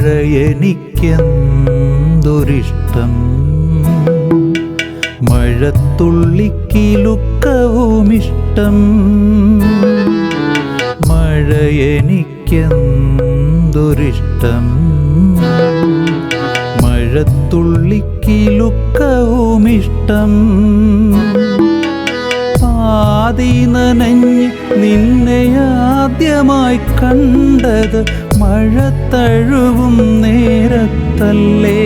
എനിക്കെന്തൊരിഷ്ടം മഴത്തുള്ളിക്കിലുക്കവുമിഷ്ടം. മഴ എനിക്കെന്തൊരിഷ്ടം മഴത്തുള്ളിക്കിലുക്കവുമിഷ്ടം. പാതി നനഞ്ഞ് നിന്നെ ആദ്യമായി കണ്ടത് മഴ തഴുവും നേരത്തല്ലേ?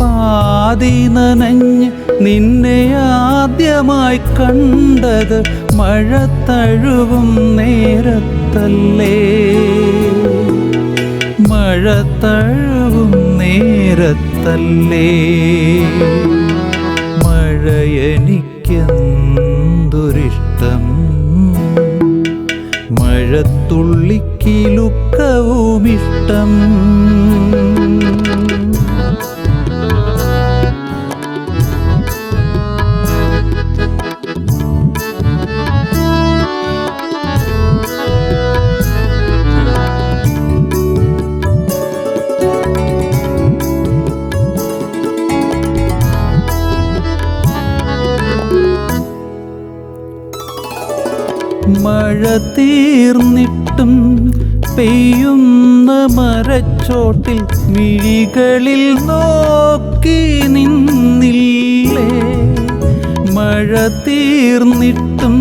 പാതി നനഞ്ഞ് നിന്നെ ആദ്യമായി കണ്ടത് മഴത്തഴുവും തഴുവും നേരത്തല്ലേ? മഴത്തഴുവും നേരത്തല്ലേ? മഴ എനിക്കെന്തൊരിഷ്ടം മഴത്തുള്ളിക്കിലുക്കവുമിഷ്ടം മഴ തീർന്നിട്ടും പെയ്യുന്ന മരച്ചോട്ടിൽ മിഴികളിൽ നോക്കി നിന്നില്ലേ? മഴ തീർന്നിട്ടും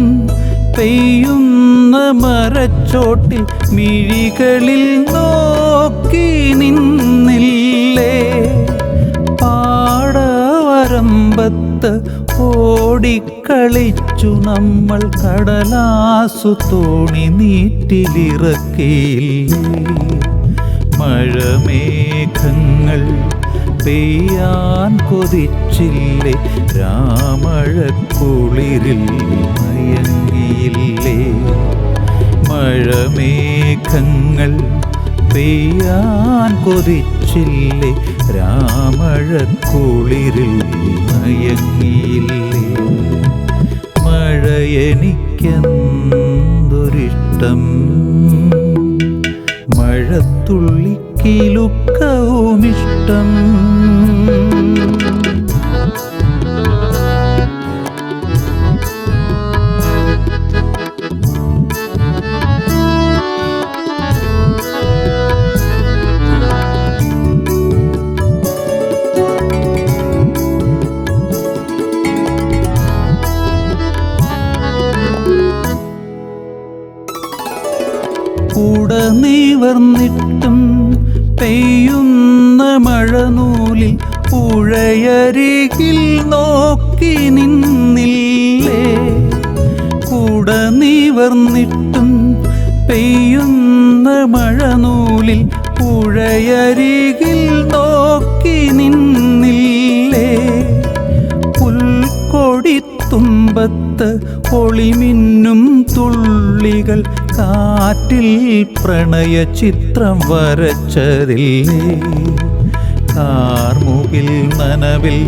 പെയ്യുന്ന മരച്ചോട്ടിൽ മിഴികളിൽ നോക്കി നിന്നില്ലേ? പാടവരമ്പത്ത് ഓടിക്കളിച്ചു നമ്മൾ കടലാസു തോണി നീറ്റിലിറക്കിയില്ലേ മഴമേഘങ്ങൾ പെയ്യാൻ കൊതിച്ചില്ലേ രാമഴക്കുളിരിൽ മയങ്ങിയില്ലേ. മഴമേഘങ്ങൾ പെയ്യാൻ കൊതിച്ചില്ലേ രാമഴക്കുളിരിൽ മയങ്ങിയില്ലേ. മഴ എനിക്കെന്തൊരിഷ്ടം മഴത്തുള്ളിക്കിലുക്കവുമിഷ്ടം. നിവർന്നിട്ടും പെയ്യുന്ന മഴനൂലിൽ പുഴയരികിൽ നോക്കി നിന്നില്ലേ? കൂട നിവർന്നിട്ടും പെയ്യുന്ന മഴനൂലിൽ പുഴയരികിൽ നോക്കി നിന്നില്ലേ? പുൽക്കൊടിത്തുമ്പത്ത് ഒളിമിന്നും തുള്ളികൾ കാറ്റിൽ പ്രണയ ചിത്രം വരച്ചതില്ലേ കാർമുകിൽ നനവിൽ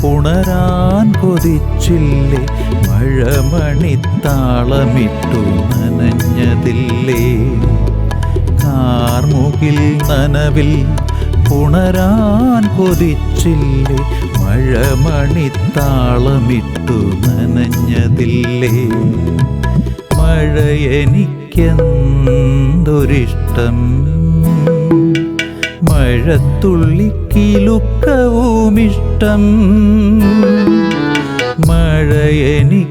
പുണരാൻ കൊതിച്ചില്ലേ? മഴമണിത്താളമിട്ടു നനഞ്ഞതില്ലേ? കാർമുകിൽ നനവിൽ പുണരാൻ കൊതിച്ചില്ലേ? മഴമണിത്താളമിട്ടു നനഞ്ഞതില്ലേ? മഴ എനിക്കെന്തൊരിഷ്ടം മഴത്തുള്ളിക്കിലുക്കവുമിഷ്ടം. മഴ എനിക്കെന്തൊരിഷ്ടം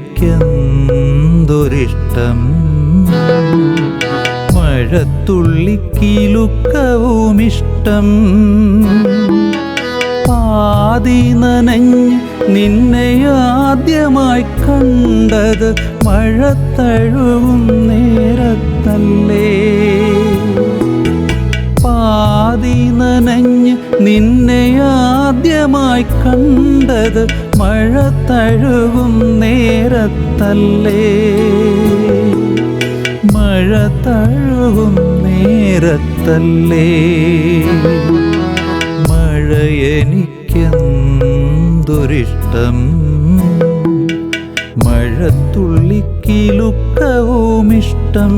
മഴത്തുള്ളിക്കിലുക്കവുമിഷ്ടം. പാതി നനഞ്ഞ് നിന്നെ ആദ്യമായി കണ്ടത് മഴ തഴുവും നേരത്തല്ലേ? പാതി നനഞ്ഞ് നിന്നെ ആദ്യമായി കണ്ടത് മഴ തഴുകും നേരത്തല്ലേ? മഴ തഴുകും നേരത്തല്ലേ? മഴ എനിക്കെന്തൊരിഷ്ടം? മഴത്തുള്ളിക്കിലുക്കവുമിഷ്ടം